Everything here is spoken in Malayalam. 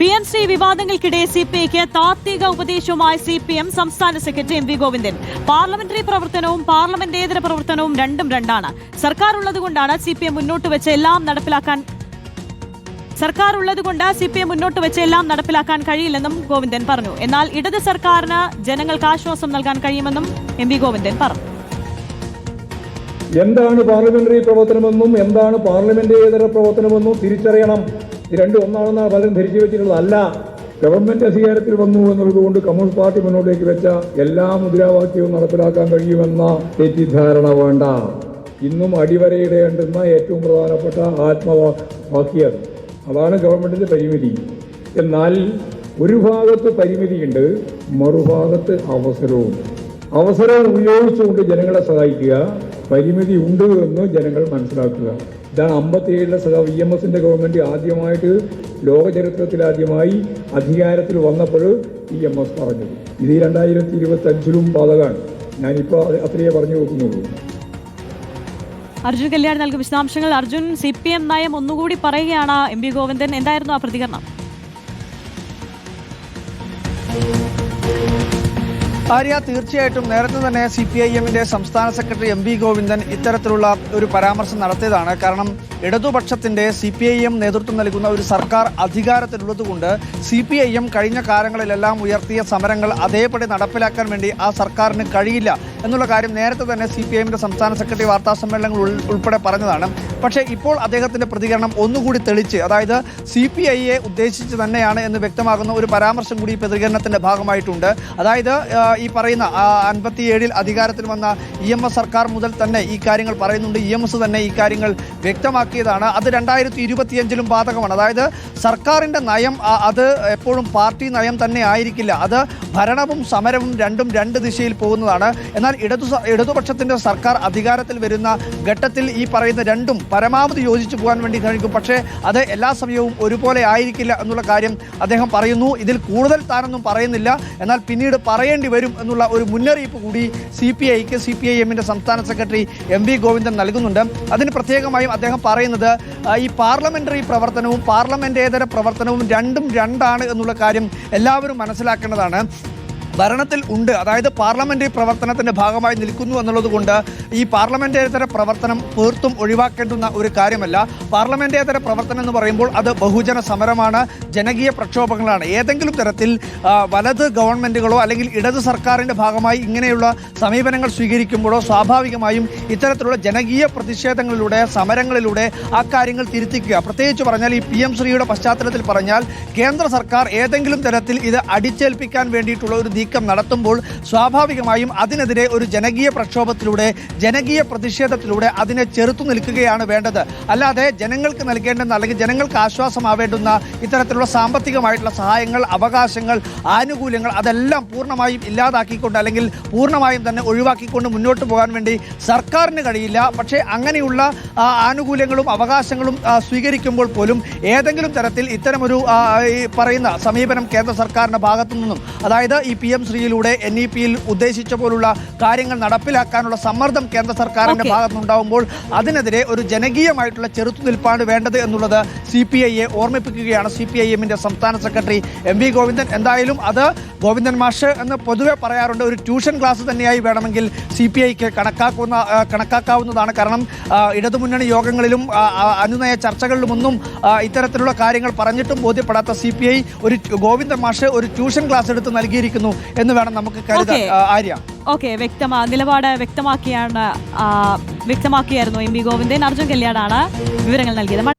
പി എം ശ്രീ വിവാദങ്ങൾക്കിടെ സി പി ഐക്ക് താത്വിക ഉപദേശവുമായി സി പി എം സംസ്ഥാന secretary M V Govindan. Parliamentary പ്രവർത്തനവും പാർലമെന്റേതര പ്രവർത്തനവും രണ്ടും രണ്ടാണ്. സർക്കാർ ഉള്ളതുകൊണ്ടാണ് സി പി എം മുന്നോട്ട് വെച്ച് എല്ലാം നടപ്പിലാക്കാൻ സർക്കാർ ഉള്ളതുകൊണ്ട് സി പി എം മുന്നോട്ട് വെച്ച് എല്ലാം നടപ്പിലാക്കാൻ കഴിയില്ലെന്നും ഗോവിന്ദൻ പറഞ്ഞു. എന്നാൽ ഇടത് സർക്കാരിന് ജനങ്ങൾക്ക് ആശ്വാസം നൽകാൻ കഴിയുമെന്നും എം വി ഗോവിന്ദൻ പറഞ്ഞു. എന്താണ് പാർലമെന്ററി പ്രവർത്തനമെന്നും എന്താണ് പാർലമെന്റേതര പ്രവർത്തനമെന്നും തിരിച്ചറിയണം. ഇത് രണ്ടും ഒന്നാണെന്നാണ് പലരും ധരിച്ചു വെച്ചിട്ടുള്ളത് അല്ല ഗവൺമെന്റ് അധികാരത്തിൽ വന്നു എന്നുള്ളതുകൊണ്ട് കമ്മ്യൂണിസ്റ്റ് പാർട്ടി മുന്നോട്ടേക്ക് വെച്ച എല്ലാ മുദ്രാവാക്യവും നടപ്പിലാക്കാൻ കഴിയുമെന്ന തെറ്റിദ്ധാരണ വേണ്ട. ഇന്നും അടിവരയിടേണ്ടുന്ന ഏറ്റവും പ്രധാനപ്പെട്ട ആത്മവാക്യം. അതാണ് ഗവൺമെന്റിന്റെ പരിമിതി. എന്നാൽ ഒരു ഭാഗത്ത് പരിമിതിയുണ്ട് മറുഭാഗത്ത് അവസരവും. അവസരം ഉപയോഗിച്ചുകൊണ്ട് ജനങ്ങളെ സഹായിക്കുക പരിമിതി ഉണ്ട് എന്ന് ജനങ്ങൾ മനസ്സിലാക്കുക. ഇതാണ് അമ്പത്തിയേഴിലെ സഹ വി എം എസിന്റെ ഗവൺമെന്റ് ആദ്യമായിട്ട് ലോകചരിത്രത്തിലാദ്യമായി അധികാരത്തിൽ വന്നപ്പോൾ ഇ എം എസ് പറഞ്ഞത്. ഇത് രണ്ടായിരത്തി ഇരുപത്തി അഞ്ചിലും ബാധകമാണ് ഞാനിപ്പോൾ അത്രയേ പറഞ്ഞു വെക്കുന്നുള്ളൂ അർജുൻ കല്യാൺ നൽകും വിശദാംശങ്ങൾ. അർജുൻ സി പി എം നയം ഒന്നുകൂടി പറയുകയാണ് എം വി ഗോവിന്ദൻ. എന്തായിരുന്നു ആ പ്രതികരണം? ആര്യ തീർച്ചയായിട്ടും നേരത്തെ തന്നെ സി പി ഐ എമ്മിന്റെ സംസ്ഥാന സെക്രട്ടറി എം വി ഗോവിന്ദൻ ഇത്തരത്തിലുള്ള ഒരു പരാമർശം നടത്തിയതാണ്. കാരണം ഇടതുപക്ഷത്തിന്റെ സി പി ഐ എം നേതൃത്വം നൽകുന്ന ഒരു സർക്കാർ അധികാരത്തിലുള്ളതുകൊണ്ട് സി പി ഐ എം കഴിഞ്ഞ കാലങ്ങളിലെല്ലാം ഉയർത്തിയ സമരങ്ങൾ അതേപടി നടപ്പിലാക്കാൻ വേണ്ടി ആ സർക്കാരിന് കഴിയില്ല. എന്നുള്ള കാര്യം നേരത്തെ തന്നെ സി പി എമ്മിന്റെ സംസ്ഥാന സെക്രട്ടറി വാർത്താ സമ്മേളനങ്ങൾ ഉൾപ്പെടെ പറഞ്ഞതാണ്. പക്ഷേ ഇപ്പോൾ അദ്ദേഹത്തിന്റെ പ്രതികരണം ഒന്നുകൂടി തെളിച്ച് അതായത് സി പി ഐയെ ഉദ്ദേശിച്ച് തന്നെയാണ് എന്ന് വ്യക്തമാകുന്ന ഒരു പരാമർശം കൂടി പ്രതികരണത്തിന്റെ ഭാഗമായിട്ടുണ്ട്. അതായത് ഈ പറയുന്ന അൻപത്തിയേഴിൽ അധികാരത്തിൽ വന്ന ഇ എം എസ് സർക്കാർ മുതൽ തന്നെ ഈ കാര്യങ്ങൾ പറയുന്നുണ്ട്. ഇ എം എസ് തന്നെ ഈ കാര്യങ്ങൾ വ്യക്തമാക്കിയതാണ്. അത് രണ്ടായിരത്തി ഇരുപത്തിയഞ്ചിലും ബാധകമാണ്. അതായത് സർക്കാരിന്റെ നയം അത് എപ്പോഴും പാർട്ടി നയം തന്നെ ആയിരിക്കില്ല. അത് ഭരണവും സമരവും രണ്ടും രണ്ട് ദിശയിൽ പോകുന്നതാണ്. എന്നാൽ ഇടതു ഇടതുപക്ഷത്തിന്റെ സർക്കാർ അധികാരത്തിൽ വരുന്ന ഘട്ടത്തിൽ ഈ പറയുന്ന രണ്ടും പരമാവധി യോജിച്ചു പോകാൻ വേണ്ടി കഴിക്കും പക്ഷേ അത് എല്ലാ സമയവും ഒരുപോലെ ആയിരിക്കില്ല എന്നുള്ള കാര്യം അദ്ദേഹം പറയുന്നു. ഇതിൽ കൂടുതൽ താനൊന്നും പറയുന്നില്ല. എന്നാൽ പിന്നീട് പറയേണ്ടി വരും എന്നുള്ള ഒരു മുന്നറിയിപ്പ് കൂടി സി പി ഐക്ക് സി പി ഐ എമ്മിന്റെ സംസ്ഥാന സെക്രട്ടറി എം വി ഗോവിന്ദൻ നൽകുന്നുണ്ട്. അതിന് പ്രത്യേകമായും അദ്ദേഹം പറയുന്നത് ഈ പാർലമെന്ററി പ്രവർത്തനവും പാർലമെന്റേതര പ്രവർത്തനവും രണ്ടും രണ്ടാണ് എന്നുള്ള കാര്യം എല്ലാവരും മനസ്സിലാക്കേണ്ടതാണ്. ഭരണത്തിൽ ഉണ്ട്. അതായത് പാർലമെന്ററി പ്രവർത്തനത്തിന്റെ ഭാഗമായി നിൽക്കുന്നു എന്നുള്ളത് കൊണ്ട് ഈ പാർലമെന്റേതര പ്രവർത്തനം തീർത്തും ഒഴിവാക്കേണ്ടുന്ന ഒരു കാര്യമല്ല. പാർലമെന്റേതര പ്രവർത്തനം എന്ന് പറയുമ്പോൾ അത് ബഹുജന സമരമാണ് ജനകീയ പ്രക്ഷോഭങ്ങളാണ്. ഏതെങ്കിലും തരത്തിൽ വലത് ഗവൺമെന്റുകളോ അല്ലെങ്കിൽ ഇടത് സർക്കാരിന്റെ ഭാഗമായി ഇങ്ങനെയുള്ള സമീപനങ്ങൾ സ്വീകരിക്കുമ്പോഴോ സ്വാഭാവികമായും ഇത്തരത്തിലുള്ള ജനകീയ പ്രതിഷേധങ്ങളിലൂടെ സമരങ്ങളിലൂടെ ആ കാര്യങ്ങൾ തിരുത്തിക്കുക. പ്രത്യേകിച്ച് പറഞ്ഞാൽ ഈ പി എം ശ്രീയുടെ പശ്ചാത്തലത്തിൽ പറഞ്ഞാൽ കേന്ദ്ര സർക്കാർ ഏതെങ്കിലും തരത്തിൽ ഇത് അടിച്ചേൽപ്പിക്കാൻ വേണ്ടിയിട്ടുള്ള ഒരു നീക്കം നടത്തുമ്പോൾ സ്വാഭാവികമായും അതിനെതിരെ ഒരു ജനകീയ പ്രക്ഷോഭത്തിലൂടെ ജനകീയ പ്രതിഷേധത്തിലൂടെ അതിനെ ചെറുത്തു നിൽക്കുകയാണ് വേണ്ടത്. അല്ലാതെ ജനങ്ങൾക്ക് നൽകേണ്ടുന്ന അല്ലെങ്കിൽ ജനങ്ങൾക്ക് ആശ്വാസമാവേണ്ടുന്ന ഇത്തരത്തിലുള്ള സാമ്പത്തികമായിട്ടുള്ള സഹായങ്ങൾ അവകാശങ്ങൾ ആനുകൂല്യങ്ങൾ അതെല്ലാം പൂർണമായും ഇല്ലാതാക്കിക്കൊണ്ട് അല്ലെങ്കിൽ പൂർണമായും തന്നെ ഒഴിവാക്കിക്കൊണ്ട് മുന്നോട്ട് പോകാൻ വേണ്ടി സർക്കാരിന് കഴിയില്ല. പക്ഷേ അങ്ങനെയുള്ള ആനുകൂല്യങ്ങളും അവകാശങ്ങളും സ്വീകരിക്കുമ്പോൾ പോലും ഏതെങ്കിലും തരത്തിൽ ഇത്തരമൊരു പറയുന്ന സമീപനം കേന്ദ്ര സർക്കാരിന്റെ ഭാഗത്തു നിന്നും അതായത് ഈ പി എം ശ്രീയിലൂടെ എൻ ഇ പിയിൽ ഉദ്ദേശിച്ച പോലുള്ള കാര്യങ്ങൾ നടപ്പിലാക്കാനുള്ള സമ്മർദ്ദം കേന്ദ്ര സർക്കാരിന്റെ ഭാഗത്തുനിന്നുണ്ടാവുമ്പോൾ അതിനെതിരെ ഒരു ജനകീയമായിട്ടുള്ള ചെറുത്തുനിൽപ്പാണ് വേണ്ടത് എന്നുള്ളത് സി പി ഐയെ ഓർമ്മിപ്പിക്കുകയാണ് സി പി ഐ എമ്മിന്റെ സംസ്ഥാന സെക്രട്ടറി എം വി ഗോവിന്ദൻ. എന്തായാലും അത് ഗോവിന്ദൻ മാഷ് എന്ന് പൊതുവെ പറയാറുണ്ട് ഒരു ട്യൂഷൻ ക്ലാസ് തന്നെയായി വേണമെങ്കിൽ സി പി ഐക്ക് കണക്കാക്കുന്ന കണക്കാക്കാവുന്നതാണ്. കാരണം ഇടതുമുന്നണി യോഗങ്ങളിലും അനുനയ ചർച്ചകളിലുമൊന്നും ഇത്തരത്തിലുള്ള കാര്യങ്ങൾ പറഞ്ഞിട്ടും ബോധ്യപ്പെടാത്ത സി പി ഐ ഒരു ഗോവിന്ദൻ മാഷ് ഒരു ട്യൂഷൻ ക്ലാസ് എടുത്ത് നൽകിയിരിക്കുന്നു. എന്ന് വേണം നമുക്ക് കരുതാൻ. Okay. ആര്യ. ഓക്കെ വ്യക്തമാ നിലപാട് വ്യക്തമാക്കിയാണ് ആ, വ്യക്തമാക്കിയായിരുന്നു എം വി ഗോവിന്ദൻ. അർജുൻ കല്യാണാണ് വിവരങ്ങൾ നൽകിയത്.